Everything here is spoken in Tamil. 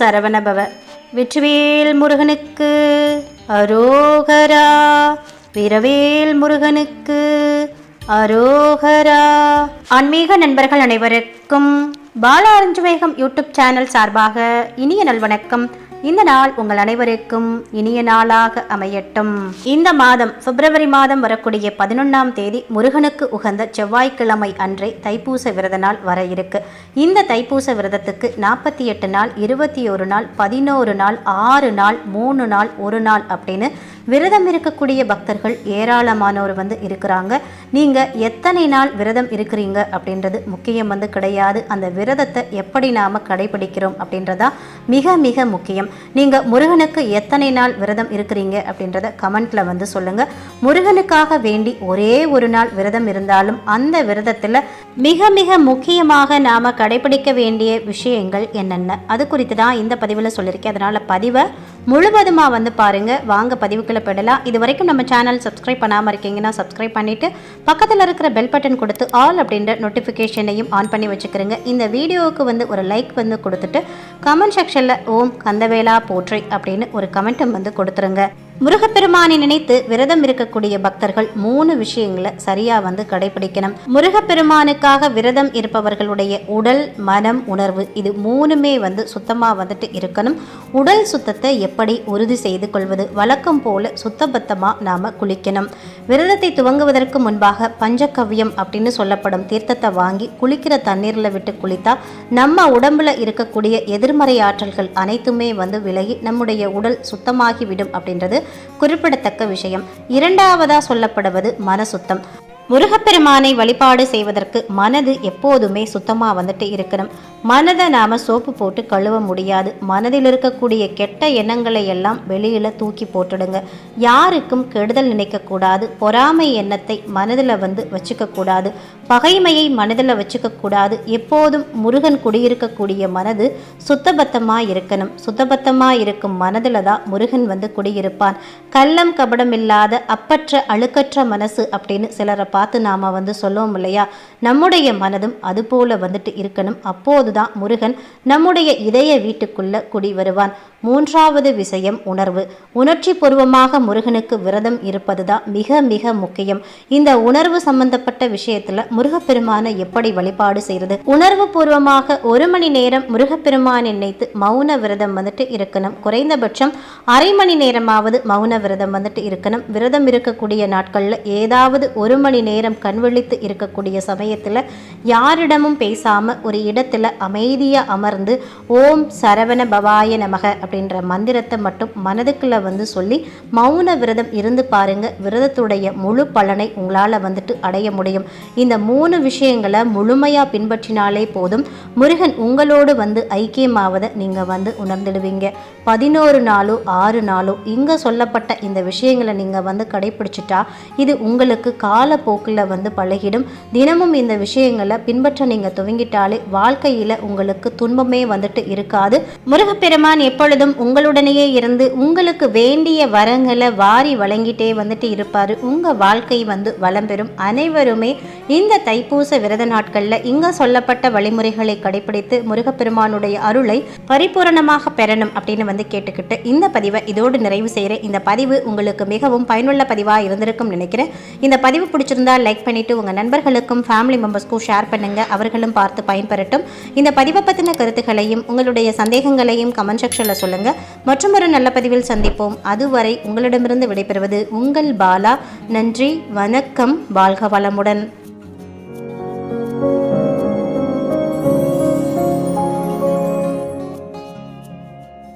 சரவணபவ. வெற்றிவேல் முருகனுக்கு அரோகரா. வீரவேல் முருகனுக்கு அரோகரா. ஆன்மீக நண்பர்கள் அனைவருக்கும் பாலா அருஞ்சுவேகம் யூடியூப் சேனல் சார்பாக இனிய நல்வணக்கம். இந்த நாள் உங்கள் அனைவருக்கும் இனிய நாளாக அமையட்டும். இந்த மாதம் பிப்ரவரி மாதம் வரக்கூடிய பதினொன்றாம் தேதி முருகனுக்கு உகந்த செவ்வாய்க்கிழமை அன்றே தைப்பூச விரத நாள் வர இருக்கு. இந்த தைப்பூச விரதத்துக்கு நாற்பத்தி எட்டு நாள் இருபத்தி ஒரு நாள் பதினோரு நாள் ஆறு நாள் மூணு நாள் ஒரு நாள் அப்படின்னு விரதம் இருக்கக்கூடிய பக்தர்கள் ஏராளமானோர் வந்து இருக்கிறாங்க. நீங்கள் எத்தனை நாள் விரதம் இருக்கிறீங்க அப்படின்றது முக்கியம் வந்து கிடையாது. அந்த விரதத்தை எப்படி நாம் கடைபிடிக்கிறோம் அப்படின்றதா மிக மிக முக்கியம். நீங்கள் முருகனுக்கு எத்தனை நாள் விரதம் இருக்கிறீங்க அப்படின்றத கமெண்ட்டில் வந்து சொல்லுங்கள் முருகனுக்காக வேண்டி ஒரே ஒரு நாள் விரதம் இருந்தாலும் அந்த விரதத்தில் மிக மிக முக்கியமாக நாம் கடைபிடிக்க வேண்டிய விஷயங்கள் என்னென்ன? அது குறித்து தான் இந்த பதிவில் சொல்லியிருக்கேன். அதனால் பதிவை முழுவதுமாக வந்து பாருங்கள் வாங்க பதிவுக்குள்ள போயிடலாம். இது வரைக்கும் நம்ம சேனல் சப்ஸ்கிரைப் பண்ணாமல் இருக்கீங்கன்னா சப்ஸ்கிரைப் பண்ணிவிட்டு பக்கத்தில் இருக்கிற பெல் பட்டன் கொடுத்து ஆல் அப்படின்ற நோட்டிஃபிகேஷனையும் ஆன் பண்ணி வச்சுக்கிறேங்க. இந்த வீடியோவுக்கு வந்து ஒரு லைக் வந்து கொடுத்துட்டு கமெண்ட் செக்ஷனில் ஓம் கந்தவேலா போற்றி அப்படின்னு ஒரு கமெண்ட்டும் வந்து கொடுத்துருங்க. முருகப்பெருமானை நினைத்து விரதம் இருக்கக்கூடிய பக்தர்கள் மூணு விஷயங்களை சரியா வந்து கடைபிடிக்கணும். முருகப்பெருமானுக்காக விரதம் இருப்பவர்களுடைய உடல் மனம் உணர்வு இது மூணுமே வந்து சுத்தமா வந்துட்டு இருக்கணும். உடல் சுத்தத்தை எப்படி உறுதி செய்து கொள்வது? வழக்கம் போல சுத்தபத்தமா நாம குளிக்கணும். விரதத்தை துவங்குவதற்கு முன்பாக பஞ்சகவ்யம் அப்படின்னு சொல்லப்படும் தீர்த்தத்தை வாங்கி குளிக்கிற தண்ணீர்ல விட்டு குளித்தா நம்ம உடம்புல இருக்கக்கூடிய எதிர்மறை ஆற்றல்கள் அனைத்துமே வந்து விலகி நம்முடைய உடல் சுத்தமாகிவிடும் அப்படின்றது குறிப்பிடத்தக்க விஷயம். இரண்டாவதா சொல்லப்படுவது மனசுத்தம். முருகப்பெருமானை வழிபாடு செய்வதற்கு மனது எப்போதுமே சுத்தமாக வந்துட்டு இருக்கணும். மனதை நாம் சோப்பு போட்டு கழுவ முடியாது. மனதில் இருக்கக்கூடிய கெட்ட எண்ணங்களை எல்லாம் வெளியில் தூக்கி போட்டுடுங்க. யாருக்கும் கெடுதல் நினைக்கக்கூடாது. பொறாமை எண்ணத்தை மனதில் வந்து வச்சுக்கக்கூடாது. பகைமையை மனதில் வச்சுக்கக்கூடாது எப்போதும் முருகன் குடியிருக்கக்கூடிய மனது சுத்தபத்தமாக இருக்கணும். சுத்தபத்தமாக இருக்கும் மனதில் தான் முருகன் வந்து குடியிருப்பான். கள்ளம் கபடம் இல்லாத அப்பற்ற அழுக்கற்ற மனசு அப்படின்னு சிலரை பார்த்து நாம் வந்து சொல்லுவோம் இல்லையா? நம்முடைய மனதும் அதுபோல வந்துட்டு இருக்கணும். அப்போதுதான் முருகன் நம்முடைய இதய வீட்டுக்குள்ளே குடி வருவான். மூன்றாவது விஷயம் உணர்வு. உணர்ச்சி பூர்வமாக முருகனுக்கு விரதம் இருப்பது தான் மிக மிக முக்கியம். இந்த உணர்வு சம்பந்தப்பட்ட விஷயத்தில் முருகப்பெருமானை எப்படி வழிபாடு செய்யறது உணர்வு பூர்வமாக ஒரு மணி நேரம் முருகப்பெருமானை நினைத்து மௌன விரதம் வந்துட்டு இருக்கணும். குறைந்தபட்சம் அரை மணி நேரமாவது மௌன விரதம் வந்துட்டு இருக்கணும். விரதம் இருக்கக்கூடிய நாட்களில் ஏதாவது ஒரு மணி நேரம் கண்விழித்து இருக்கக்கூடிய சமயத்தில் யாரிடமும் பேசாம ஒரு இடத்துல அமைதியா அமர்ந்து ஓம் சரவண பவாய நமக அப்படின்ற மந்திரத்தை மட்டும் மனதுக்குள்ள வந்து சொல்லி மௌன விரதம் இருந்து பாருங்க. விரதத்துடைய முழு பலனை உங்களால் வந்துட்டு அடைய முடியும். இந்த மூணு விஷயங்களை முழுமையாக பின்பற்றினாலே போதும். முருகன் உங்களோடு வந்து ஐக்கியமாவதை நீங்கள் வந்து உணர்ந்துடுவீங்க. பதினோரு நாளோ ஆறு நாளோ இங்கே சொல்லப்பட்ட இந்த விஷயங்களை நீங்கள் வந்து கடைபிடிச்சிட்டா இது உங்களுக்கு காலப்போக்கில் வந்து பழகிடும். தினமும் இந்த விஷயங்களை பின்பற்ற நீங்கள் துவங்கிட்டாலே வாழ்க்கையில் உங்களுக்கு துன்பமே வந்துட்டு இருக்காது. முருகப்பெருமான் எப்பொழுதும் உங்களுடனேயே இருந்து உங்களுக்கு வேண்டிய வரங்களை வாரி வழங்கிட்டே வந்துட்டு இருப்பார். உங்கள் வாழ்க்கை வந்து வளம் பெறும். அனைவருமே இந்த தைப்பூச விரத நாட்களில் இங்கே சொல்லப்பட்ட வழிமுறைகளை கடைபிடித்து முருகப்பெருமானுடைய அருளை பரிபூரணமாக பெறணும் அப்படின்னு வந்து கேட்டுக்கிட்டு இந்த பதிவை இதோடு நிறைவு செய்கிறேன் இந்த பதிவு உங்களுக்கு மிகவும் பயனுள்ள பதிவாக இருந்திருக்கும் நினைக்கிறேன். இந்த பதிவு பிடிச்சிருந்தா லைக் பண்ணிட்டு உங்கள் நண்பர்களுக்கும் ஃபேமிலி மெம்பர்ஸ்க்கும் ஷேர் பண்ணுங்க. அவர்களும் பார்த்து பயன்பெறட்டும். இந்த பதிவை பற்றின கருத்துக்களையும் உங்களுடைய சந்தேகங்களையும் கமெண்ட் செக்ஷனில் சொல்லுங்க. மற்றும் ஒரு நல்ல பதிவில் சந்திப்போம். அதுவரை உங்களிடமிருந்து விடைபெறுவது உங்கள் பாலா. நன்றி வணக்கம். வாழ்க வளமுடன்.